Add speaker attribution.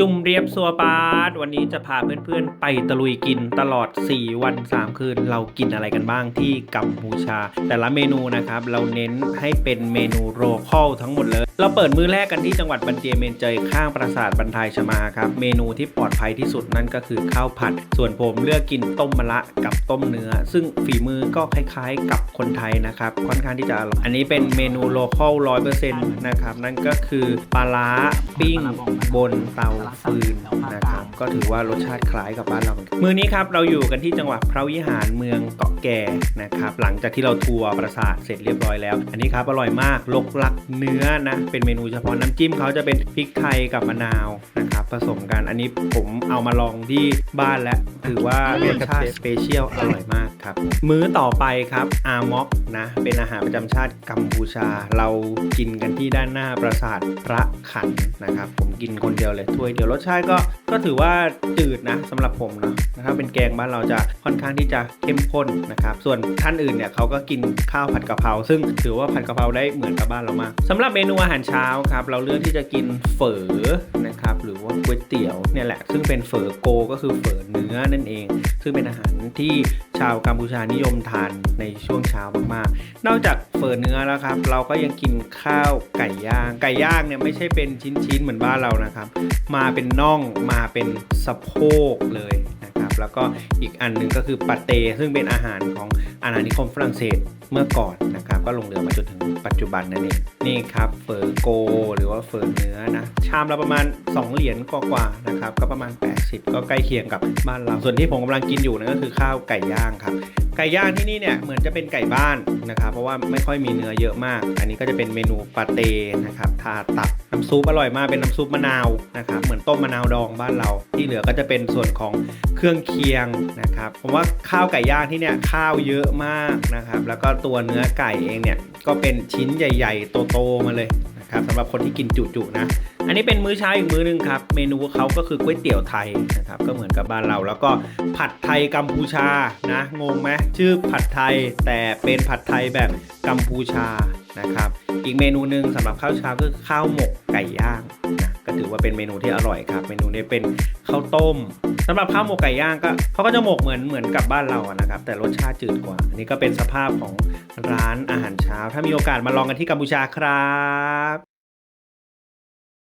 Speaker 1: จุ่มเรียบสัวปาร์ตวันนี้จะพาเพื่อนๆ ไปตะลุยกินตลอด 4 วัน 3 คืน เรากินอะไรกันบ้างที่กัมพูชา แต่ละเมนูนะครับ เราเน้นให้เป็นเมนูโรคอลทั้งหมดเลย เราเปิดมื้อแรกกันที่จังหวัดบันเจเมนเจยข้างปราสาทบันทายชมาครับ เมนูที่ปลอดภัยที่สุดนั่นก็คือข้าวผัด ส่วนผมเลือกกินต้มมะระกับต้มเนื้อ ซึ่งฝีมือก็คล้ายๆ กับคนไทยนะครับค่อนข้างที่จะอร่อยอันนี้เป็นเมนูโลคอลร้อยเปอร์เซ็นต์นะครับนั่นก็คือปลาร้าปิ้งบนเตาฟืนนะครับก็ถือว่ารสชาติคล้ายกับบ้านเราเหมือนกันมื้อนี้ครับเราอยู่กันที่จังหวัดพระวิหารเมืองเกาะแก่นะครับ หลังจากที่เราทัวร์ปราสาทเสร็จเรียบร้อยแล้ว อันนี้ครับอร่อยมากลกลักเนื้อนะเป็นเมนูเฉพาะน้ำจิ้มเขาจะเป็นพริกไทยกับมะนาวนะครับผสมกันอันนี้ผมเอามาลองที่บ้านแล้วถือว่าเป็นรสชาติสเปเชียลอร่อยมาก ครับ มื้อต่อไปครับอาม็อกนะเป็นอาหารประจำชาติกัมพูชา เรากินกันที่ด้านหน้าปราสาทพระขันนะครับ ผมกินคนเดียวเลยถ้วยเดียวรสชาติก็ก็ถือว่าจืดนะสำหรับผมเนาะนะครับเป็นแกงบ้านเราจะค่อนข้างที่จะเข้มข้นนะครับ ส่วนท่านอื่นเนี่ยเขาก็กินข้าวผัดกะเพราซึ่งถือว่าผัดกะเพราได้เหมือนกับบ้านเรามากสำหรับเมนูอาหารเช้าครับเราเลือกที่จะกินเฝอนะครับหรือว่าก๋วยเตี๋ยวเนี่ยแหละซึ่งเป็นเฝอโกก็คือเฝอเนื้อนั่นเอง ซึ่งเป็นอาหารที่ชาวกัมพูชานิยมทานในช่วงเช้ามากๆ นอกจากเฝอเนื้อแล้วครับ เราก็ยังกินข้าวไก่ย่าง ไก่ย่างเนี่ยไม่ใช่เป็นชิ้นๆเหมือนบ้านเรานะครับ มาเป็นน่องมาเป็นสะโพกเลยนะครับ แล้วก็อีกอันหนึงก็คือปาเตซึ่งเป็นอาหารของ อาณานิคมฝรั่งเศสเมื่อก่อนนะครับก็ลงเรือมาจนถึงปัจจุบันนั่นเองนี่ครับเฟอร์โก หรือว่าเฟอร์เนื้อนะชามละประมาณ 2 เหรียญกว่าๆนะครับก็ประมาณ 80 ก็ใกล้เคียงกับบ้านเราส่วนที่ผมกำลังกินอยู่นั่นก็คือข้าวไก่ย่างครับ ไก่ย่างที่นี่เนี่ยเหมือนจะเป็นไก่บ้านนะครับ เพราะว่าไม่ค่อยมีเนื้อเยอะมาก อันนี้ก็จะเป็นเมนูปาเต้นะครับทาตับน้ำซุปอร่อยมากเป็นน้ำซุปมะนาวนะครับเหมือนต้มมะนาวดองบ้านเรา ที่เหลือก็จะเป็นส่วนของเครื่องเคียงนะครับผมว่าข้าวไก่ย่างที่เนี่ยข้าวเยอะมากนะครับ แล้วก็ตัวเนื้อไก่เองเนี่ยก็เป็นชิ้นใหญ่ ๆ โตๆมาเลย นะครับสำหรับคนที่กินจุๆนะ อันนี้เป็นมื้อเช้าอีกมื้อนึงครับ เมนูเขาก็คือก๋วยเตี๋ยวไทยนะครับ ก็เหมือนกับบ้านเรา แล้วก็ผัดไทยกัมพูชานะ งงไหมชื่อผัดไทยแต่เป็นผัดไทยแบบกัมพูชานะครับ อีกเมนูหนึ่งสำหรับข้าวเช้าก็คือข้าวหมกไก่ย่างนะ ก็ถือว่าเป็นเมนูที่อร่อยครับ เมนูนี้เป็นข้าวต้ม สำหรับข้าวหมกไก่ย่างก็เขาก็จะหมกเหมือนเหมือนกับบ้านเราอะนะครับ แต่รสชาติจืดกว่า อันนี้ก็เป็นสภาพของร้านอาหารเช้า ถ้ามีโอกาสมาลองกันที่กัมพูชาครับ